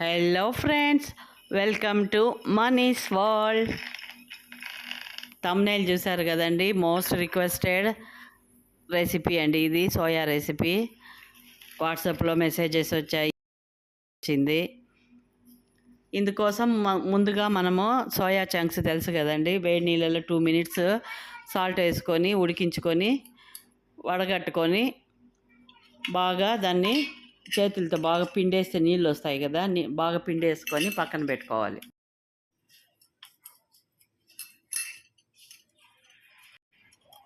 Hello friends welcome to Mani's world thumbnail చూసారు కదండి. Most requested recipe అండి ఇది సోయా రెసిపీ వాట్సాప్లో మెసేజెస్ వచ్చాయి. వచ్చింది. ఇందుకోసం ముందుగా మనము సోయా చంక్స్ తెలుసు కదండి. వేడి నీళ్ళలో టూ మినిట్స్ సాల్ట్ వేసుకొని ఉడికించుకొని వడగట్టుకొని బాగా దాన్ని చేతులతో బాగా పిండేస్తే నీళ్ళు వస్తాయి కదా నీ- బాగా పిండేసుకొని పక్కన పెట్టుకోవాలి.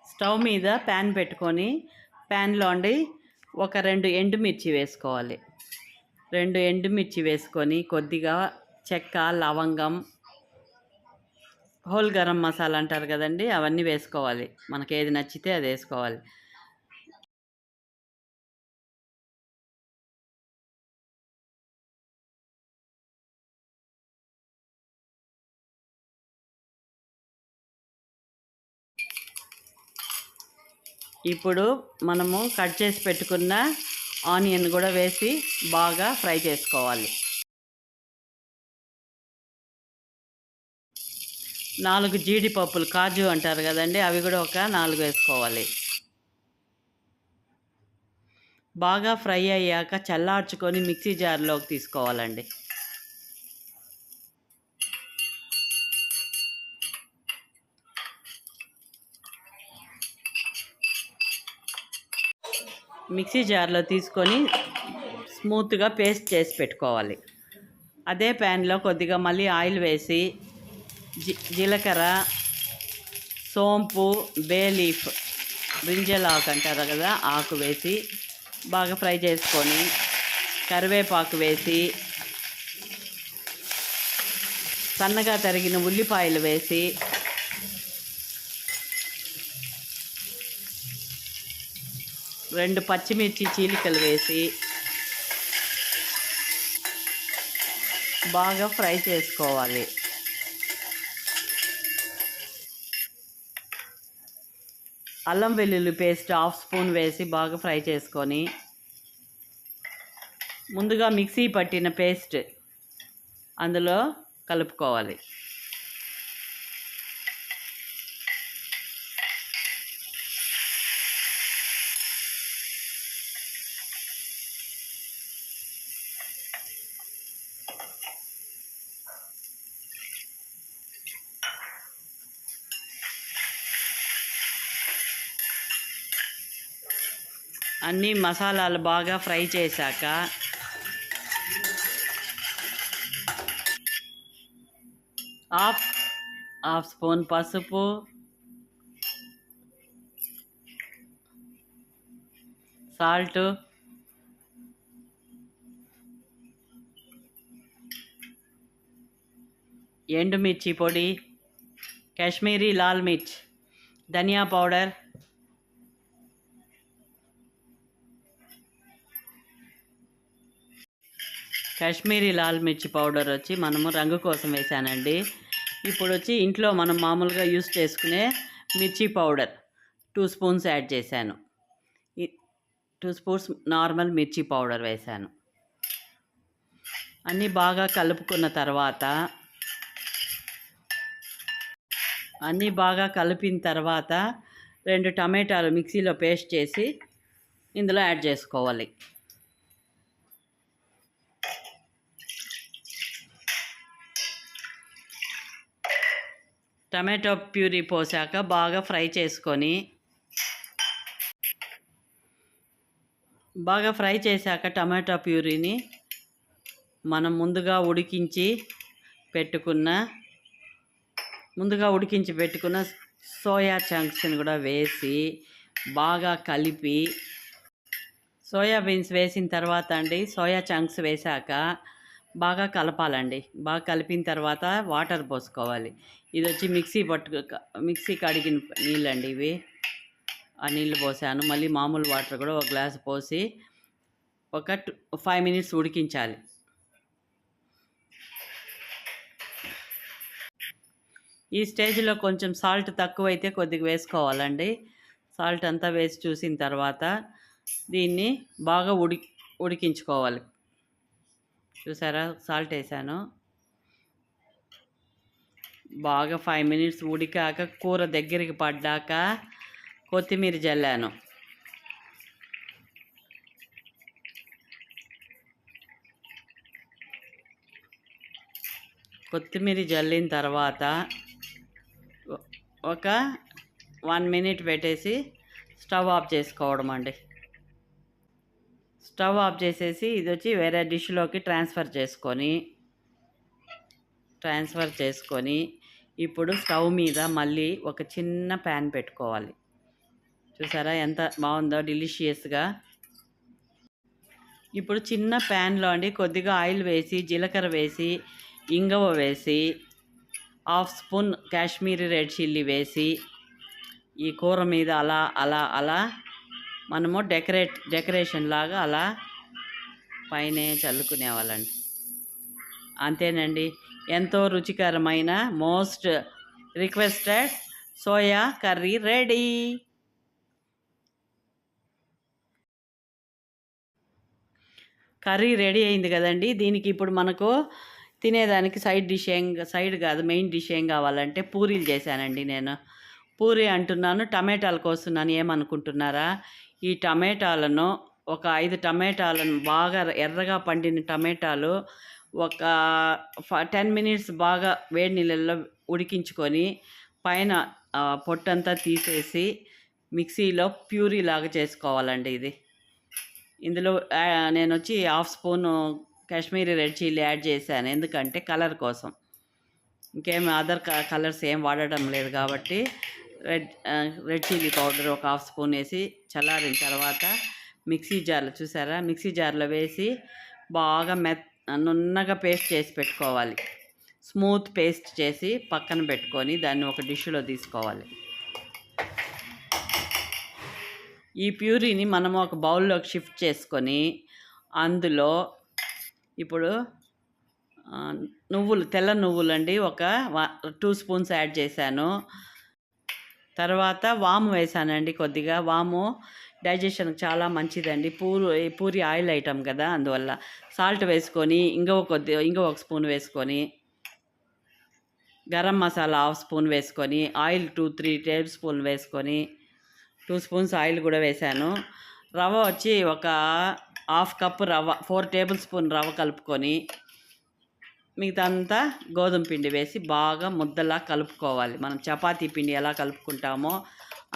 స్టవ్ మీద ప్యాన్ పెట్టుకొని ప్యాన్లో అండి ఒక రెండు ఎండుమిర్చి వేసుకోవాలి. రెండు ఎండుమిర్చి వేసుకొని కొద్దిగా చెక్క లవంగం హోల్ గరం మసాలా అంటారు కదండి అవన్నీ వేసుకోవాలి. మనకి ఏది నచ్చితే అది వేసుకోవాలి. ఇప్పుడు మనము కట్ చేసి పెట్టుకున్న ఆనియన్ కూడా వేసి బాగా ఫ్రై చేసుకోవాలి. నాలుగు జీడిపప్పులు కాజు అంటారు కదండి అవి కూడా ఒక నాలుగు వేసుకోవాలి. బాగా ఫ్రై అయ్యాక చల్లార్చుకొని మిక్సీ జార్లోకి తీసుకోవాలండి. మిక్సీ జార్లో తీసుకొని స్మూత్గా పేస్ట్ చేసి పెట్టుకోవాలి. అదే ప్యాన్లో కొద్దిగా మళ్ళీ ఆయిల్ వేసి జీ జీలకర్ర సోంపు బే లీఫ్ బ్రింజల్ ఆకు అంటారు కదా ఆకు వేసి బాగా ఫ్రై చేసుకొని కరివేపాకు వేసి సన్నగా తరిగిన ఉల్లిపాయలు వేసి రెండు పచ్చిమిర్చి చీలికలు వేసి బాగా ఫ్రై చేసుకోవాలి. అల్లం వెల్లుల్లి పేస్ట్ హాఫ్ స్పూన్ వేసి బాగా ఫ్రై చేసుకొని ముందుగా మిక్సీ పట్టిన పేస్ట్ అందులో కలుపుకోవాలి. అన్ని మసాలాలు బాగా ఫ్రై చేశాక హాఫ్ హాఫ్ స్పూన్ పసుపు సాల్ట్ ఎండుమిర్చి పొడి కాశ్మీరీ లాల్ మిర్చ్ ధనియా పౌడర్ కాశ్మీరీ లాల్ మిర్చి పౌడర్ వచ్చి మనము రంగు కోసం వేసానండి ఇప్పుడు వచ్చి ఇంట్లో మనం మామూలుగా యూస్ చేసుకునే మిర్చి పౌడర్ టూ స్పూన్స్ యాడ్ చేశాను. టూ స్పూన్స్ నార్మల్ మిర్చి పౌడర్ వేశాను. అన్నీ బాగా కలుపుకున్న తర్వాత అన్నీ బాగా కలిపిన తర్వాత రెండు టమాటాలు మిక్సీలో పేస్ట్ చేసి ఇందులో యాడ్ చేసుకోవాలి. టమాటో ప్యూరీ పోసాక బాగా ఫ్రై చేసుకొని బాగా ఫ్రై చేశాక టమాటో ప్యూరీని మనం ముందుగా ఉడికించి పెట్టుకున్న ముందుగా ఉడికించి పెట్టుకున్న సోయా చంక్స్ని కూడా వేసి బాగా కలిపి సోయా బీన్స్ వేసిన తర్వాత అండి సోయా చంక్స్ వేశాక బాగా కలపాలండి. బాగా కలిపిన తర్వాత వాటర్ పోసుకోవాలి. ఇది వచ్చి మిక్సీ పట్టు మిక్సీ కడిగిన నీళ్ళండి ఇవి. ఆ నీళ్ళు పోసాను. మళ్ళీ మామూలు వాటర్ కూడా ఒక గ్లాస్ పోసి ఒక టూ ఫైవ్ మినిట్స్ ఉడికించాలి. ఈ స్టేజ్లో కొంచెం సాల్ట్ తక్కువైతే కొద్దిగా వేసుకోవాలండి. సాల్ట్ అంతా వేసి చూసిన తర్వాత దీన్ని బాగా ఉడి ఉడికించుకోవాలి. చూసారా? సాల్ట్ వేసాను. బాగా ఫైవ్ మినిట్స్ ఉడికాక కూర దగ్గరికి పడ్డాక కొత్తిమీర జల్లాను. కొత్తిమీర జల్లిన తర్వాత ఒక వన్ మినిట్ పెట్టేసి స్టవ్ ఆఫ్ చేసుకోవడం అండి. స్టవ్ ఆఫ్ చేసేసి ఇది వచ్చి వేరే డిష్లోకి ట్రాన్స్ఫర్ చేసుకొని ట్రాన్స్ఫర్ చేసుకొని ఇప్పుడు స్టవ్ మీద మళ్ళీ ఒక చిన్న ప్యాన్ పెట్టుకోవాలి. చూసారా ఎంత బాగుందో డెలిషియస్గా. ఇప్పుడు చిన్న ప్యాన్లో అండి కొద్దిగా ఆయిల్ వేసి జీలకర్ర వేసి ఇంగవ వేసి half spoon Kashmiri red chilli వేసి ఈ కూర మీద అలా అలా అలా మనము డెకరేట్ డెకరేషన్ లాగా అలా పైనే చల్లుకునేవాళ్ళండి. అంతేనండి. ఎంతో రుచికరమైన most requested soya curry ready. Curry ready అయింది కదండి. దీనికి ఇప్పుడు మనకు తినేదానికి సైడ్ డిష్ ఏం సైడ్ కాదు మెయిన్ డిష్ ఏం కావాలంటే పూరీలు చేశానండి నేను. పూరి అంటున్నాను టమాటాలు కోస్తున్నాను ఏమనుకుంటున్నారా? ఈ టమాటాలను ఒక ఐదు టమాటాలను బాగా ఎర్రగా పండిన టమాటాలు ఒక టెన్ మినిట్స్ బాగా వేడి నీళ్ళల్లో ఉడికించుకొని పైన పొట్టంతా తీసేసి మిక్సీలో ప్యూరీ లాగా చేసుకోవాలండి ఇది. ఇందులో నేను వచ్చి half spoon Kashmiri red chilli add చేశాను. ఎందుకంటే కలర్ కోసం. ఇంకేం అదర్ కలర్స్ ఏం వాడడం లేదు కాబట్టి రెడ్ రెడ్ చిల్లీ పౌడర్ ఒక హాఫ్ స్పూన్ వేసి చల్లారిన తర్వాత మిక్సీ జార్లో చూసారా? మిక్సీ జార్లో వేసి బాగా మెత్ నున్నగా పేస్ట్ చేసి పెట్టుకోవాలి. స్మూత్ పేస్ట్ చేసి పక్కన పెట్టుకొని దాన్ని ఒక డిష్లో తీసుకోవాలి. ఈ ప్యూరీని మనము ఒక బౌల్లోకి షిఫ్ట్ చేసుకొని అందులో ఇప్పుడు నువ్వులు తెల్ల నువ్వులు అండి ఒక టూ స్పూన్స్ యాడ్ చేశాను. తర్వాత వాము వేసానండి కొద్దిగా. వాము డైజెషన్కి చాలా మంచిదండి. పూరి పూరి ఆయిల్ ఐటమ్ కదా అందువల్ల. సాల్ట్ వేసుకొని ఇంకో కొద్ది ఇంకో ఒక స్పూన్ వేసుకొని గరం మసాలా హాఫ్ స్పూన్ వేసుకొని oil two three tablespoon వేసుకొని టూ స్పూన్స్ ఆయిల్ కూడా వేశాను రవ్వ వచ్చి ఒక హాఫ్ కప్ రవ్వ ఫోర్ టేబుల్ స్పూన్ రవ్వ కలుపుకొని మిగతా అంతా గోధుమ పిండి వేసి బాగా ముద్దలా కలుపుకోవాలి. మనం చపాతీ పిండి ఎలా కలుపుకుంటామో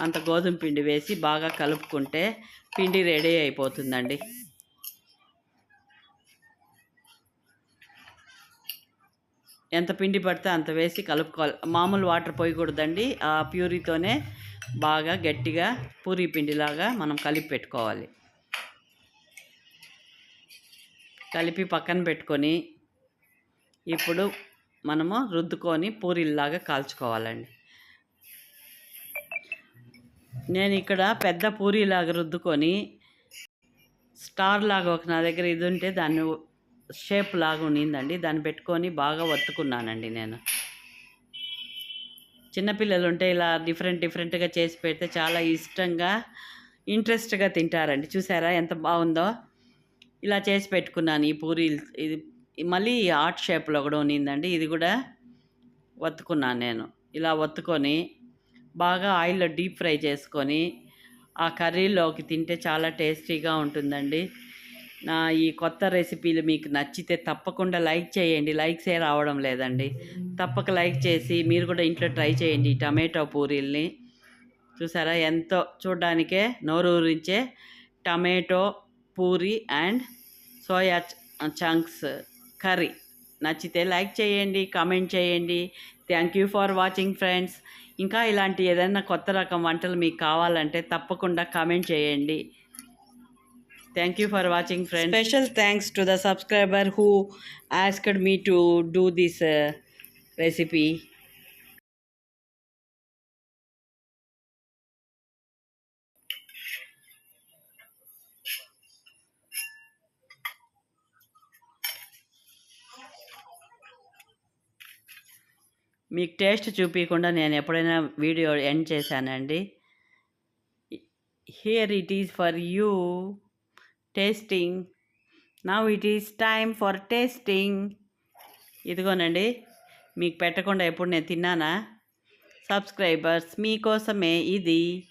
అంత గోధుమ పిండి వేసి బాగా కలుపుకుంటే పిండి రెడీ అయిపోతుందండి. ఎంత పిండి పడితే అంత వేసి కలుపుకోవాలి. మామూలు వాటర్ పోయకూడదండి. ఆ ప్యూరీతోనే బాగా గట్టిగా పూరీ పిండిలాగా మనం కలిపి పెట్టుకోవాలి. కలిపి పక్కన పెట్టుకొని ఇప్పుడు మనము రుద్దుకొని పూరీలాగా కాల్చుకోవాలండి. నేను ఇక్కడ పెద్ద పూరీలాగా రుద్దుకొని స్టార్ లాగా ఒక నా దగ్గర ఇది ఉంటే దాన్ని షేప్ లాగా ఉండిందండి. దాన్ని పెట్టుకొని బాగా వత్తుకున్నానండి నేను. చిన్నపిల్లలు ఉంటే ఇలా డిఫరెంట్ డిఫరెంట్గా చేసి పెడితే చాలా ఇష్టంగా ఇంట్రెస్ట్గా తింటారండి. చూసారా ఎంత బాగుందో? ఇలా చేసి పెట్టుకున్నాను ఈ పూరీలు ఇది మళ్ళీ ఆర్ట్ షేప్లో కూడా ఉన్నిందండి ఇది కూడా వత్తుకున్నాను నేను. ఇలా వత్తుకొని బాగా ఆయిల్లో డీప్ ఫ్రై చేసుకొని ఆ కర్రీలోకి తింటే చాలా టేస్టీగా ఉంటుందండి. నా ఈ కొత్త రెసిపీలు మీకు నచ్చితే తప్పకుండా లైక్ చేయండి. లైక్సే రావడం లేదండి. తప్పక లైక్ చేసి మీరు కూడా ఇంట్లో ట్రై చేయండి ఈ టమాటో పూరీల్ని. చూసారా ఎంతో చూడ్డానికే నోరూరించే tomato puri and soya chunks curry. నచ్చితే లైక్ చేయండి కామెంట్ చేయండి. Thank you for watching friends. ఇంకా ఇలాంటి ఏదైనా కొత్త రకం వంటలు మీకు కావాలంటే తప్పకుండా కామెంట్ చేయండి. Thank you for watching friends special thanks to the subscriber who asked me to do this recipe మీకు టేస్ట్ చూపించకుండా నేను ఎప్పుడైనా వీడియో ఎండ్ చేశానండి. Here it is for you tasting now it is time for tasting ఇదిగోనండి మీకు పెట్టకుండా ఎప్పుడు నేను తిన్నానా? సబ్స్క్రైబర్స్ మీకోసమే ఇది.